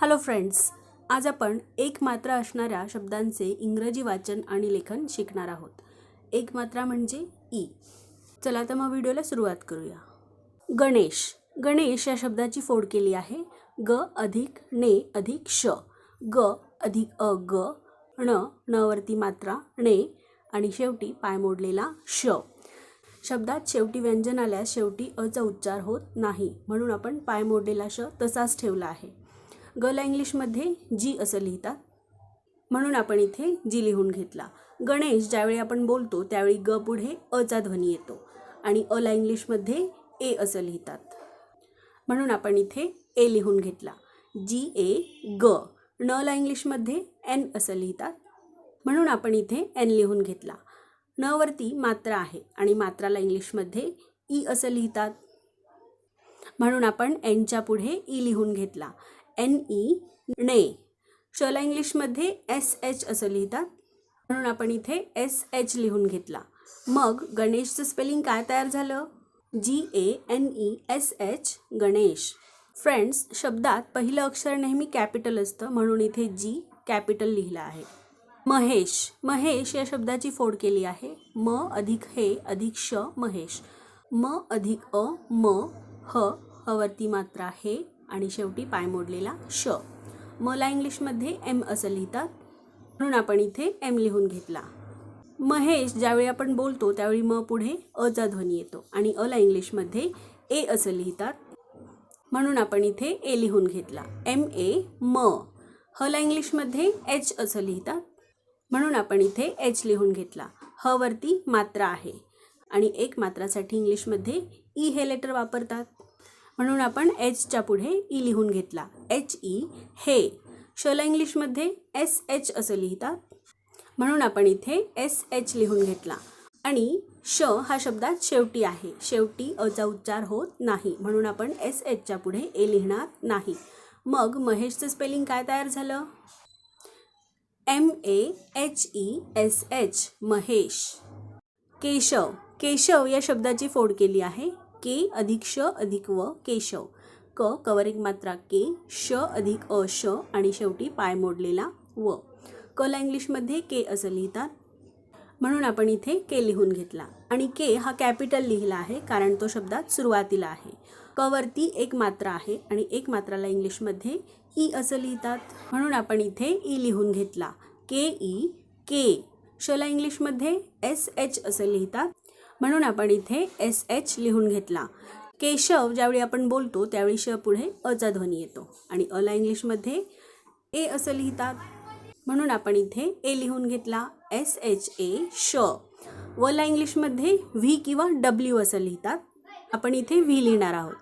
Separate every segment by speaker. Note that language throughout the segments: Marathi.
Speaker 1: हॅलो फ्रेंड्स आज आपण एक मात्रा असणाऱ्या शब्दांचे इंग्रजी वाचन आणि लेखन शिकणार आहोत. एक मात्रा म्हणजे ई. चला तर मग व्हिडिओला सुरुवात करूया. गणेश. गणेश या शब्दाची फोड केली आहे. ग अधिक ने अधिक श. ग अधिक अ ग. ण नवरती मात्रा ने. आणि शेवटी पाय मोडलेला श. शब्दात शेवटी व्यंजन आल्यास शेवटी अचा उच्चार होत नाही. म्हणून आपण पाय मोडलेला श तसाच ठेवला आहे. गला इंग्लिशमध्ये जी असं लिहितात. म्हणून आपण इथे जी लिहून घेतला. गणेश ज्यावेळी आपण बोलतो त्यावेळी ग पुढे अचा ध्वनी येतो आणि अला इंग्लिशमध्ये ए असं लिहितात. म्हणून आपण इथे ए लिहून घेतला. जी ए ग. नला इंग्लिशमध्ये एन असं लिहितात. म्हणून आपण इथे एन लिहून घेतला. नवरती मात्रा आहे आणि मात्राला इंग्लिशमध्ये ई असं लिहितात. म्हणून आपण एनच्या पुढे ई लिहून घेतला. एन ई ने. शला इंग्लिशमध्ये एस एच असं लिहितात. म्हणून आपण इथे एस एच लिहून घेतला. मग गणेशचं स्पेलिंग काय तयार झालं? G A N E S H Ganesh. Friends शब्दात पहिलं अक्षर नेहमी कॅपिटल असतं. म्हणून इथे जी कॅपिटल लिहिलं आहे. महेश. महेश या शब्दाची फोड केली आहे. म अधिक हे अधिक श महेश. म अधिक अ म ह हवरती मात्रा हे आणि शेवटी पाय मोडलेला श. मला इंग्लिशमध्ये एम असं लिहितात. म्हणून आपण इथे एम लिहून घेतला. महेश ज्यावेळी आपण बोलतो त्यावेळी म पुढे अचा ध्वनी येतो आणि अला इंग्लिशमध्ये ए असं लिहितात. म्हणून आपण इथे ए लिहून घेतला. एम ए म. हला इंग्लिशमध्ये एच असं लिहितात. म्हणून आपण इथे एच लिहून घेतला. ह वरती मात्रा आहे आणि एक मात्रासाठी इंग्लिशमध्ये ई हे लेटर वापरतात. म्हणून आपण एचच्या पुढे ई लिहून घेतला. एच ई हे शला इंग्लिशमध्ये एस एच असं लिहितात. म्हणून आपण इथे एस एच लिहून घेतला. आणि श हा शब्दात शेवटी आहे. शेवटी अचा उच्चार होत नाही. म्हणून आपण एस एचच्या पुढे ए लिहिणार नाही. मग महेशचं स्पेलिंग काय तयार झालं? M A H E S H Mahesh. Keshav. Keshav या शब्दाची फोड केली आहे. के अधिक श अधिक व केशव. क कवर एक मात्रा के श अधिक अ श आणि शेवटी पाय मोडलेला व. कला इंग्लिशमध्ये के असं लिहितात. म्हणून आपण इथे के लिहून घेतला. आणि के हा कॅपिटल लिहिला आहे कारण तो शब्दात सुरुवातीला आहे. कवरती एक मात्रा आहे आणि एक मात्राला इंग्लिशमध्ये ई असं लिहितात. म्हणून आपण इथे ई लिहून घेतला. के ई के. शला इंग्लिशमध्ये एस एच असं लिहितात. म्हणून आपण इथे एस एच लिहून घेतला. केशव ज्यावेळी आपण बोलतो त्यावेळी श पुढे अचा ध्वनी येतो. आणि अला इंग्लिशमध्ये ए असं लिहितात. म्हणून आपण इथे ए लिहून घेतला. एस एच ए श. वला इंग्लिशमध्ये व्ही किंवा डब्ल्यू असं लिहितात. आपण इथे व्ही लिहिणार आहोत.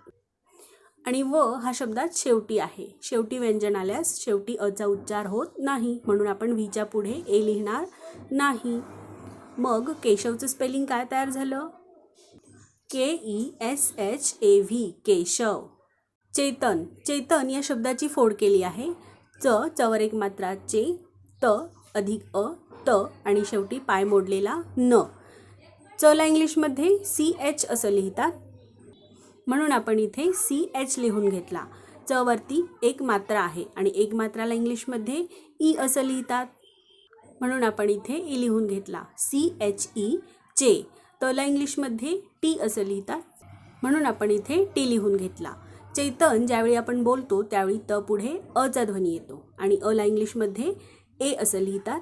Speaker 1: आणि व हा शब्दात शेवटी आहे. शेवटी व्यंजन आल्यास शेवटी अचा उच्चार होत नाही. म्हणून आपण व्हीच्या पुढे ए लिहिणार नाही. मग केशवचं स्पेलिंग काय तयार झालं? K E S H A V Keshav. Chetan. Chetan या शब्दाची फोड केली आहे. च चवर एक मात्रा चे त अधिक अ त आणि शेवटी पाय मोडलेला न. चला इंग्लिशमध्ये सी एच असं लिहितात. म्हणून आपण इथे सी एच लिहून घेतला. च वरती एक मात्रा आहे आणि एक मात्राला इंग्लिशमध्ये ई असं लिहितात. म्हणून आपण इथे ई लिहून घेतला. सी एच ई चे तला इंग्लिशमध्ये टी असं लिहितात. म्हणून आपण इथे टी लिहून घेतला. चेतन ज्यावेळी आपण बोलतो त्यावेळी त पुढे अचा ध्वनी येतो. आणि अला इंग्लिशमध्ये ए असं लिहितात.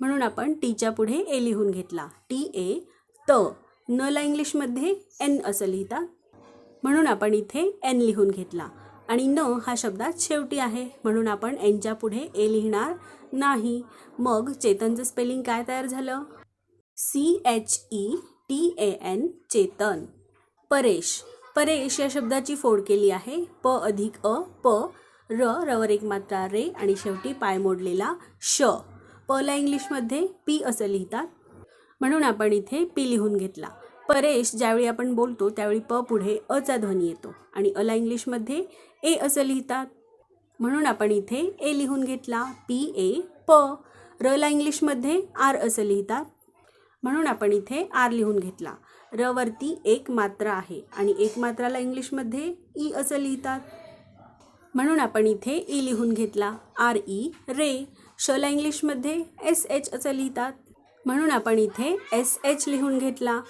Speaker 1: म्हणून आपण टीच्या पुढे ए लिहून घेतला. टी ए त. नला इंग्लिशमध्ये एन असं लिहितात. म्हणून आपण इथे एन लिहून घेतला. आणि न हा शब्दात शेवटी आहे. म्हणून आपण एनच्या पुढे ए लिहिणार नाही. मग चेतनचं स्पेलिंग काय तयार झालं? C H E T A N Chetan. Paresh. Paresh या शब्दाची फोड केली आहे. प अधिक अ प र रवर एक मात्रा रे आणि शेवटी पाय मोडलेला श. पला इंग्लिशमध्ये पी असं लिहितात. म्हणून आपण इथे पी लिहून घेतला. परेश ज्यावेळी आपण बोलतो त्यावेळी प पुढे अचा ध्वनी येतो आणि अला इंग्लिशमध्ये ए असं लिहितात. म्हणून आपण इथे ए लिहून घेतला. पी ए प. रला इंग्लिशमध्ये आर असं लिहितात. म्हणून आपण इथे आर लिहून घेतला. र वरती एक मात्रा आहे आणि एक मात्राला इंग्लिशमध्ये ई असं लिहितात. म्हणून आपण इथे ई लिहून घेतला. आर ई रे. शला इंग्लिशमध्ये एस एच असं लिहितात. म्हणून आपण इथे एस एच लिहून घेतला.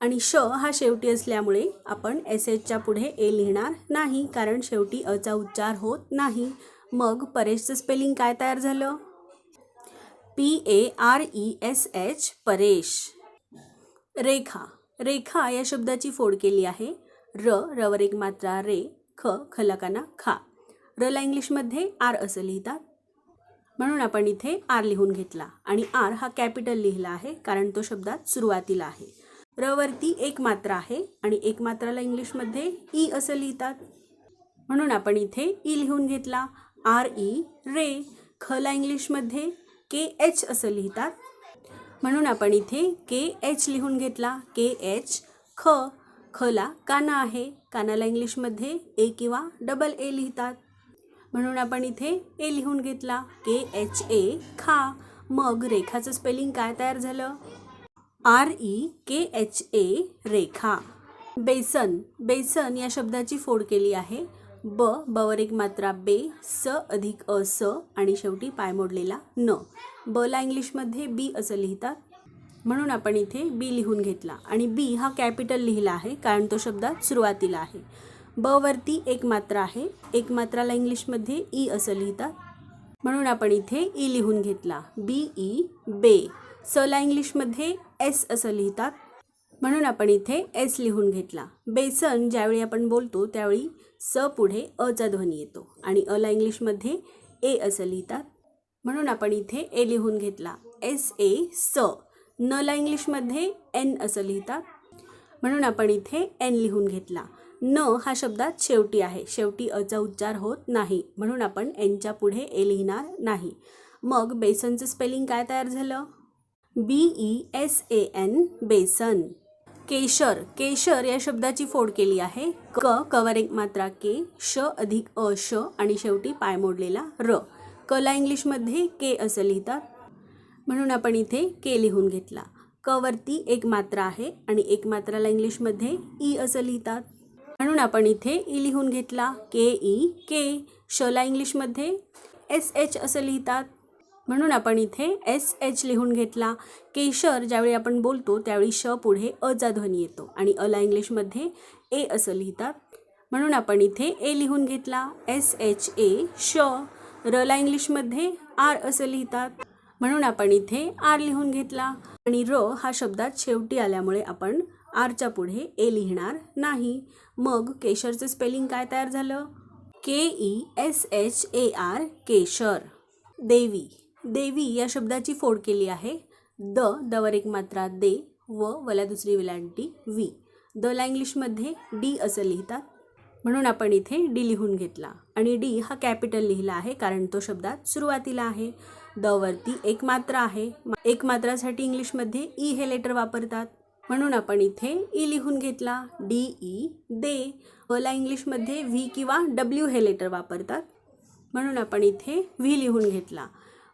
Speaker 1: आणि श हा शेवटी असल्यामुळे आपण एस एचच्या पुढे ए लिहिणार नाही कारण शेवटी अचा उच्चार होत नाही. मग परेशचं स्पेलिंग काय तयार झालं? P A R E S H Paresh. Rekha. Rekha या शब्दाची फोड केली आहे. र रवर एक मात्रा रे ख खलकाना खा. रला इंग्लिशमध्ये आर असं लिहितात. म्हणून आपण इथे आर लिहून घेतला. आणि आर हा कॅपिटल लिहिला आहे कारण तो शब्दात सुरुवातीला आहे. रवरती एक मात्रा आहे आणि एक मात्राला इंग्लिशमध्ये ई असं लिहितात. म्हणून आपण इथे ई लिहून घेतला. आर ई रे खला इंग्लिशमध्ये के एच असं लिहितात. म्हणून आपण इथे के एच लिहून घेतला. के एच ख खला काना आहे. कानाला इंग्लिशमध्ये ए किंवा डबल ए लिहितात. म्हणून आपण इथे ए लिहून घेतला. के एच ए खा. मग रेखाचं स्पेलिंग काय तयार झालं? R E K H A Rekha. Besan besan या शब्दाची फोड केली आहे. ब बवर एक मात्रा बे स अधिक अ स आणि शेवटी पाय मोडलेला न. बला इंग्लिशमध्ये बी असं लिहितात. म्हणून आपण इथे बी लिहून घेतला. आणि बी हा कॅपिटल लिहिला आहे कारण तो शब्दात सुरुवातीला आहे. ब वरती एक मात्रा आहे. एक मात्राला इंग्लिशमध्ये ई असं लिहितात. म्हणून आपण इथे ई लिहून घेतला. बी ई बे. सला इंग्लिशमध्ये एस असं लिहितात. म्हणून आपण इथे एस लिहून घेतला. बेसन ज्यावेळी आपण बोलतो त्यावेळी स पुढे अचा ध्वनी येतो आणि अला इंग्लिशमध्ये ए असं लिहितात. म्हणून आपण इथे ए लिहून घेतला. एस ए स. नला इंग्लिशमध्ये एन असं लिहितात. म्हणून आपण इथे एन लिहून घेतला. न हा शब्दात शेवटी आहे. शेवटी अचा उच्चार होत नाही. म्हणून आपण एनच्या पुढे ए लिहिणार नाही. मग बेसनचं स्पेलिंग काय तयार झालं? B E S A N besan. Kesar. Kesar या शब्दाची फोड केली आहे. क कवर एक मात्रा के श अधिक अ श आणि शेवटी पाय मोडलेला र. कला इंग्लिशमध्ये के असं लिहितात. म्हणून आपण इथे के लिहून घेतला. क एक मात्रा आहे आणि एक मात्राला इंग्लिशमध्ये ई असं लिहितात. म्हणून आपण इथे ई लिहून घेतला. के ई के. शला इंग्लिशमध्ये एस एच असं लिहितात. म्हणून आपण इथे एस एच लिहून घेतला. केशर ज्यावेळी आपण बोलतो त्यावेळी श पुढे अचा ध्वनी येतो आणि अला इंग्लिशमध्ये ए असं लिहितात. म्हणून आपण इथे ए लिहून घेतला. एस एच ए श रला इंग्लिशमध्ये आर असं लिहितात. म्हणून आपण इथे आर लिहून घेतला. आणि र हा शब्दात शेवटी आल्यामुळे आपण आरच्या पुढे ए लिहिणार नाही. मग केशरचं स्पेलिंग काय तयार झालं? K E S H A R kesar. देवी. देवी या शब्दाची फोड केली आहे. द दवर एक मात्रा दे व वला दुसरी विलांटी वी. दला इंग्लिशमध्ये डी असं लिहितात. म्हणून आपण इथे डी लिहून घेतला. आणि डी हा कॅपिटल लिहिला आहे कारण तो शब्दात सुरुवातीला आहे. द वरती एक मात्रा आहे. एक मात्रासाठी इंग्लिशमध्ये ई हे लेटर वापरतात. म्हणून आपण इथे ई लिहून घेतला. डी ई दे. वला इंग्लिशमध्ये व्ही किंवा डब्ल्यू हे लेटर वापरतात. म्हणून आपण इथे व्ही लिहून घेतला.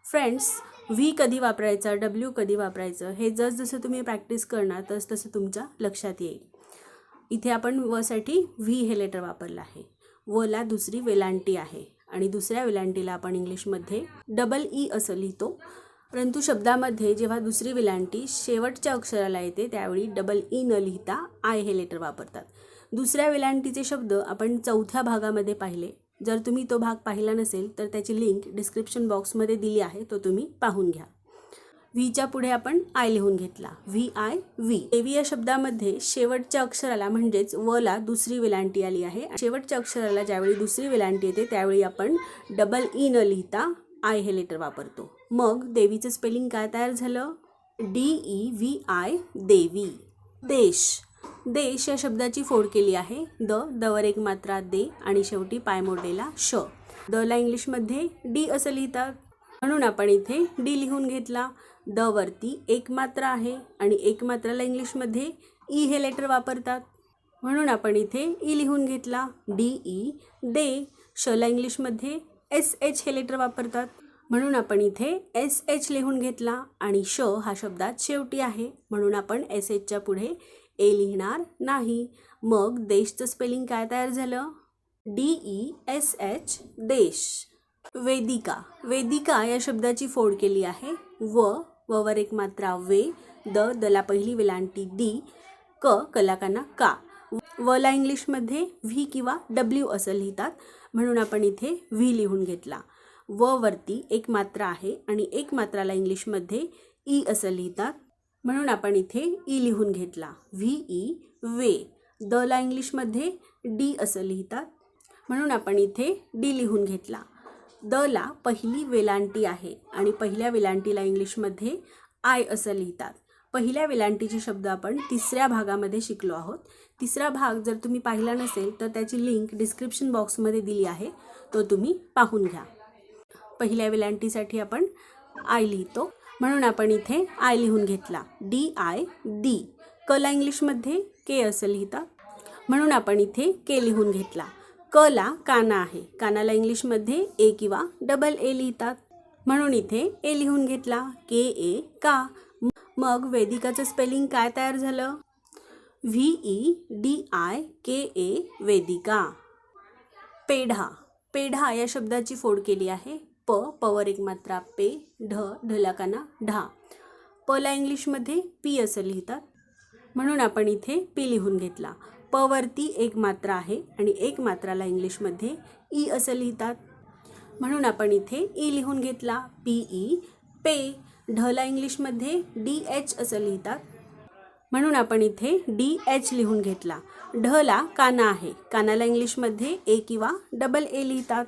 Speaker 1: फ्रेंड्स व्ही कधी वापरायचा डब्ल्यू कधी वापरायचं हे जसजसं तुम्ही प्रॅक्टिस करणार तस तसं तुमच्या लक्षात येईल. इथे आपण वसाठी व्ही हे लेटर वापरलं आहे. वला दुसरी वेलांटी आहे आणि दुसऱ्या वेलांटीला आपण इंग्लिशमध्ये डबल ई असं लिहितो. परंतु शब्दामध्ये जेव्हा दुसरी वेलांटी शेवटच्या अक्षराला येते त्यावेळी डबल ई e न लिहिता आय हे लेटर वापरतात. दुसऱ्या वेलांटीचे शब्द आपण चौथ्या भागामध्ये पाहिले. जर तुम्ही तो भाग पाहिला नसेल तर त्याची लिंक डिस्क्रिप्शन बॉक्समध्ये दिली आहे तो तुम्ही पाहून घ्या. व्हीच्या पुढे आपण आय लिहून घेतला. व्ही आय व्ही देवी या शब्दामध्ये शेवटच्या अक्षराला म्हणजेच वला दुसरी वेलांटी आली आहे. शेवटच्या अक्षराला ज्यावेळी दुसरी वेलांटी येते त्यावेळी आपण डबल ई e न लिहिता आय हे लेटर वापरतो. मग देवीचं स्पेलिंग काय तयार झालं? डी ई व्ही आय देवी. देश. देश या शब्दाची फोड केली आहे. द दवर एक मात्रा दे आणि शेवटी पाय मोडलेला श. दला इंग्लिशमध्ये डी असं लिहितात. म्हणून आपण इथे डी लिहून घेतला. द वरती एक मात्रा आहे आणि एक मात्राला इंग्लिशमध्ये ई हे लेटर वापरतात. म्हणून आपण इथे ई लिहून घेतला. डी ई दे. शला इंग्लिशमध्ये एस एच हे लेटर वापरतात. म्हणून आपण इथे एस एच लिहून घेतला आणि श हा शब्दात शेवटी आहे. म्हणून आपण एस एचच्या पुढे ए लिहिणार नाही. मग देशचं स्पेलिंग काय तयार झालं? डी ई एस एच देश. वेदिका. वेदिका या शब्दाची फोड केली आहे. व ववर एक मात्रा वे द दला पहिली वेलांटी डी क कलाकांना का. वला इंग्लिशमध्ये व्ही किंवा डब्ल्यू असं लिहितात. म्हणून आपण इथे व्ही लिहून घेतला. व वरती एक मात्रा आहे आणि एक मात्राला इंग्लिशमध्ये ई असं लिहितात. म्हणून आपण इथे ई लिहून घेतला. V E way. द ला इंग्लिशमध्ये डी असं लिहितात. म्हणून आपण इथे डी लिहून घेतला. द ला पहिली वेलांटी आहे आणि पहिल्या वेलांटीला इंग्लिशमध्ये आय असं लिहितात. पहिल्या वेलांटीचे शब्द आपण तिसऱ्या भागामध्ये शिकलो आहोत. तिसरा भाग जर तुम्ही पाहिला नसेल तर त्याची लिंक डिस्क्रिप्शन बॉक्समध्ये दिली आहे. तो तुम्ही पाहून घ्या. पहिल्या वेलांटीसाठी आपण आय लिहितो. म्हणून आपण इथे आय लिहून घेतला. डी आय डी कला इंग्लिशमध्ये के असं लिहितात म्हणून आपण इथे के लिहून घेतला. कला काना आहे. कानाला इंग्लिशमध्ये ए किंवा डबल ए लिहितात. म्हणून इथे ए लिहून घेतला. के ए का. मग वेदिकाचं स्पेलिंग काय तयार झालं? V E D I K A Vedika. Peda. Peda या शब्दाची फोड केली आहे. प पवर एक मात्रा पे ढ ढलाकाना ढा. पला इंग्लिशमध्ये पी असं लिहितात. म्हणून आपण इथे पी लिहून घेतला. पवरती एक मात्रा आहे आणि एक मात्राला इंग्लिशमध्ये ई असं लिहितात. म्हणून आपण इथे ई लिहून घेतला पी ई. पे ढला इंग्लिशमध्ये डी एच असं लिहितात. म्हणून आपण इथे डी एच लिहून घेतला. ढला काना आहे. कानाला इंग्लिशमध्ये ए किंवा डबल ए लिहितात.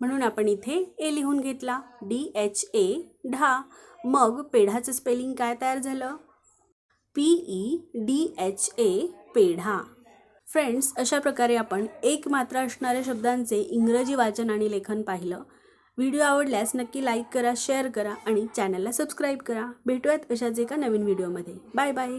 Speaker 1: म्हणून आपण इथे ए लिहून घेतला. डी एच ए ढा. मग पेढाचं स्पेलिंग काय तयार झालं? P E D H A peda. Friends अशा प्रकारे आपण एक मात्रा असणाऱ्या शब्दांचे इंग्रजी वाचन आणि लेखन पाहिलं. व्हिडिओ आवडल्यास नक्की लाईक करा शेअर करा आणि चॅनलला सबस्क्राईब करा. भेटूयात अशाच एका नवीन व्हिडिओमध्ये बाय बाय